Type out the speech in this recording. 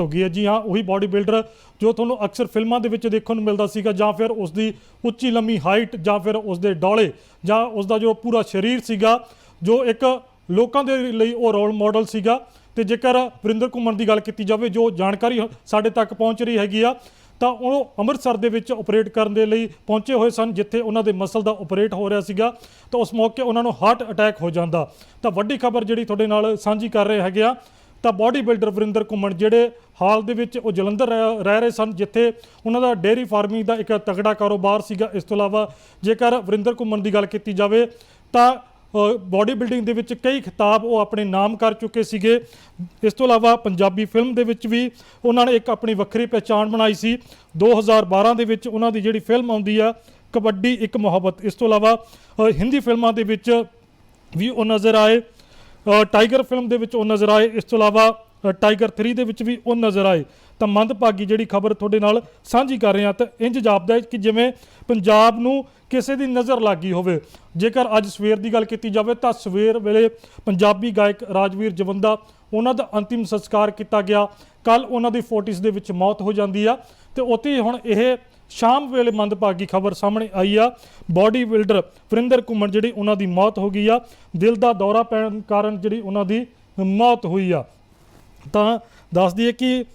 ਹੋ ਗਈ ਹੈ। ਜੀ ਹਾਂ, ਉਹੀ ਬਾਡੀ ਬਿਲਡਰ ਜੋ ਤੁਹਾਨੂੰ ਅਕਸਰ ਫਿਲਮਾਂ ਦੇ ਵਿੱਚ ਦੇਖਣ ਨੂੰ ਮਿਲਦਾ ਸੀਗਾ ਜਾਂ ਫਿਰ ਉਸ ਦੀ ਉੱਚੀ ਲੰਮੀ ਹਾਈਟ ਜਾਂ ਫਿਰ ਉਸ ਦੇ ਡੌਲੇ ਜਾਂ ਉਸ ਦਾ ਜੋ ਪੂਰਾ ਸਰੀਰ ਸੀਗਾ, ਜੋ ਇੱਕ ਲੋਕਾਂ ਦੇ ਲਈ ਉਹ ਰੋਲ ਮਾਡਲ ਸੀਗਾ। ਤੇ ਜੇਕਰ ਵਰਿੰਦਰ ਘੁੰਮਣ ਦੀ ਗੱਲ ਕੀਤੀ ਜਾਵੇ, ਜੋ ਜਾਣਕਾਰੀ ਸਾਡੇ ਤੱਕ ਪਹੁੰਚ ਰਹੀ ਹੈਗੀ ਆ, ਤਾਂ ਉਹ ਅੰਮ੍ਰਿਤਸਰ ਦੇ ਵਿੱਚ ਆਪਰੇਟ ਕਰਨ ਦੇ ਲਈ ਪਹੁੰਚੇ ਹੋਏ ਸਨ, ਜਿੱਥੇ ਉਹਨਾਂ ਦੇ ਮਸਲ ਦਾ ਆਪਰੇਟ ਹੋ ਰਿਹਾ ਸੀਗਾ। ਤਾਂ ਉਸ ਮੌਕੇ ਉਹਨਾਂ ਨੂੰ ਹਾਰਟ ਅਟੈਕ ਹੋ ਜਾਂਦਾ। ਤਾਂ ਵੱਡੀ ਖਬਰ ਜਿਹੜੀ ਤੁਹਾਡੇ ਨਾਲ ਸਾਂਝੀ ਕਰ ਰਹੇ ਹੈਗੇ ਆ ਤਾਂ ਬਾਡੀ ਬਿਲਡਰ ਵਰਿੰਦਰ ਘੁੰਮਣ ਜਿਹੜੇ ਹਾਲ ਦੇ ਵਿੱਚ ਉਹ ਜਲੰਧਰ ਰਹਿ ਰਹਿ ਰਹੇ ਸਨ, ਜਿੱਥੇ ਉਹਨਾਂ ਦਾ ਡੇਅਰੀ ਫਾਰਮਿੰਗ ਦਾ ਇੱਕ ਤਗੜਾ ਕਾਰੋਬਾਰ ਸੀਗਾ। ਇਸ ਤੋਂ ਇਲਾਵਾ ਜੇਕਰ ਵਰਿੰਦਰ ਘੁੰਮਣ ਦੀ ਗੱਲ ਕੀਤੀ ਜਾਵੇ, ਤਾਂ ਬਾਡੀ ਬਿਲਡਿੰਗ ਦੇ ਵਿੱਚ ਕਈ ਖਿਤਾਬ ਉਹ ਆਪਣੇ ਨਾਮ ਕਰ ਚੁੱਕੇ ਸੀਗੇ। ਇਸ ਤੋਂ ਇਲਾਵਾ ਪੰਜਾਬੀ ਫਿਲਮ ਦੇ ਵਿੱਚ ਵੀ ਉਹਨਾਂ ਨੇ ਇੱਕ ਆਪਣੀ ਵੱਖਰੀ ਪਹਿਚਾਣ ਬਣਾਈ ਸੀ। 2012 ਦੇ ਵਿੱਚ ਉਹਨਾਂ ਦੀ ਜਿਹੜੀ ਫਿਲਮ ਆਉਂਦੀ ਆ, ਕਬੱਡੀ ਇੱਕ ਮੁਹੱਬਤ। ਇਸ ਤੋਂ ਇਲਾਵਾ ਹਿੰਦੀ ਫਿਲਮਾਂ ਦੇ ਵਿੱਚ ਵੀ ਉਹ ਨਜ਼ਰ ਆਏ। ਟਾਈਗਰ ਫਿਲਮ ਦੇ ਵਿੱਚ ਉਹ ਨਜ਼ਰ ਆਏ। ਇਸ ਤੋਂ ਇਲਾਵਾ ਟਾਈਗਰ 3 ਦੇ ਵਿੱਚ ਵੀ ਉਹ ਨਜ਼ਰ ਆਏ। ਤਾਂ ਮੰਦਭਾਗੀ ਜਿਹੜੀ ਖਬਰ ਤੁਹਾਡੇ ਨਾਲ ਸਾਂਝੀ ਕਰ ਰਹੇ ਹਾਂ ਤਾਂ ਇੰਜ ਜਾਪਦਾ ਹੈ ਕਿ ਜਿਵੇਂ ਪੰਜਾਬ ਨੂੰ ਕਿਸੇ ਦੀ ਨਜ਼ਰ ਲੱਗੀ ਹੋਵੇ। ਜੇਕਰ ਅੱਜ ਸਵੇਰ ਦੀ ਗੱਲ ਕੀਤੀ ਜਾਵੇ ਤਾਂ ਸਵੇਰ ਵੇਲੇ ਪੰਜਾਬੀ ਗਾਇਕ ਰਾਜਵੀਰ ਜਵੰਦਾ, ਉਹਨਾਂ ਦਾ ਅੰਤਿਮ ਸੰਸਕਾਰ ਕੀਤਾ ਗਿਆ। ਕੱਲ ਉਹਨਾਂ ਦੀ 40s ਦੇ ਵਿੱਚ ਮੌਤ ਹੋ ਜਾਂਦੀ ਆ। ਤੇ ਉੱਥੇ ਹੀ ਹੁਣ ਇਹ ਸ਼ਾਮ ਵੇਲੇ ਮੰਦਭਾਗੀ ਖਬਰ ਸਾਹਮਣੇ ਆਈ ਆ। ਬਾਡੀ ਬਿਲਡਰ ਵਰਿੰਦਰ ਘੁੰਮਣ ਜਿਹੜੀ ਉਹਨਾਂ ਦੀ ਮੌਤ ਹੋ ਗਈ ਆ। ਦਿਲ ਦਾ ਦੌਰਾ ਪੈਣ ਕਾਰਨ ਜਿਹੜੀ ਉਹਨਾਂ ਦੀ ਮੌਤ ਹੋਈ ਆ। ਤਾਂ ਦੱਸ ਦਈਏ ਕਿ